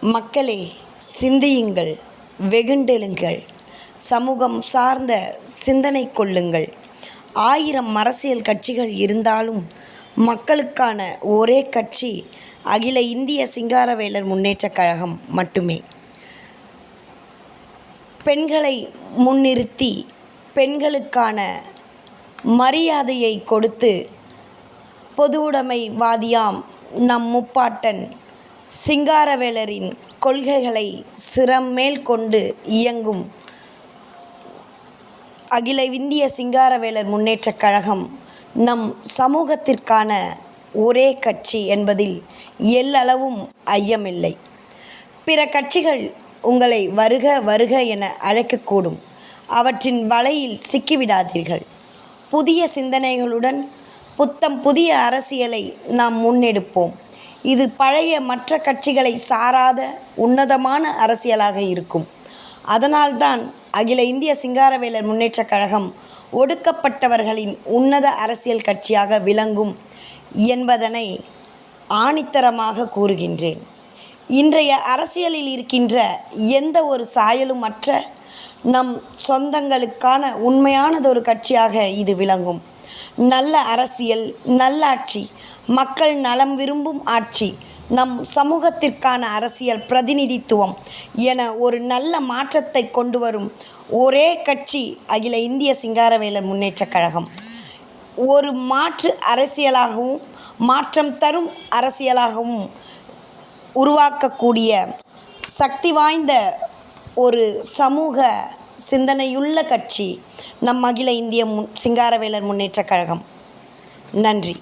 மக்களே சிந்தியுங்கள் வெகுண்டெழுங்கள். சமூகம் சார்ந்த சிந்தனை கொள்ளுங்கள். ஆயிரம் அரசியல் கட்சிகள் இருந்தாலும் மக்களுக்கான ஒரே கட்சி அகில இந்திய சிங்காரவேலர் முன்னேற்றக் கழகம் மட்டுமே. பெண்களை முன்னிறுத்தி பெண்களுக்கான மரியாதையை கொடுத்து பொதுவுடைமைவாதியாம் நம் முப்பாட்டன் சிங்காரவேலரின் கொள்கைகளை சிரமேல் கொண்டு இயங்கும் அகில இந்திய சிங்காரவேலர் முன்னேற்றக் கழகம் நம் சமூகத்திற்கான ஒரே கட்சி என்பதில் எல்லளவும் ஐயமில்லை. பிற கட்சிகள் உங்களை வருக வருக என அழைக்கக்கூடும். அவற்றின் வலையில் சிக்கிவிடாதீர்கள். புதிய சிந்தனைகளுடன் புத்தம் புதிய அரசியலை நாம் முன்னெடுப்போம். இது பழைய மற்ற கட்சிகளை சாராத உன்னதமான அரசியலாக இருக்கும். அதனால்தான் அகில இந்திய சிங்காரவேலர் முன்னேற்றக் கழகம் ஒடுக்கப்பட்டவர்களின் உன்னத அரசியல் கட்சியாக விளங்கும் என்பதனை ஆணித்தரமாக கூறுகின்றேன். இன்றைய அரசியலில் இருக்கின்ற எந்த ஒரு சாயலும் அற்ற நம் சொந்தங்களுக்கான உண்மையானதொரு கட்சியாக இது விளங்கும். நல்ல அரசியல் நல்லாட்சி மக்கள் நலம் விரும்பும் ஆட்சி நம் சமூகத்திற்கான அரசியல் பிரதிநிதித்துவம் என ஒரு நல்ல மாற்றத்தை கொண்டு வரும் ஒரே கட்சி அகில இந்திய சிங்காரவேலர் முன்னேற்றக் கழகம். ஒரு மாற்று அரசியலாகவும் மாற்றம் தரும் அரசியலாகவும் உருவாக்கக்கூடிய சக்தி வாய்ந்த ஒரு சமூக சிந்தனையுள்ள கட்சி நம் அகில இந்திய முன் சிங்காரவேலர் முன்னேற்றக் கழகம். நன்றி.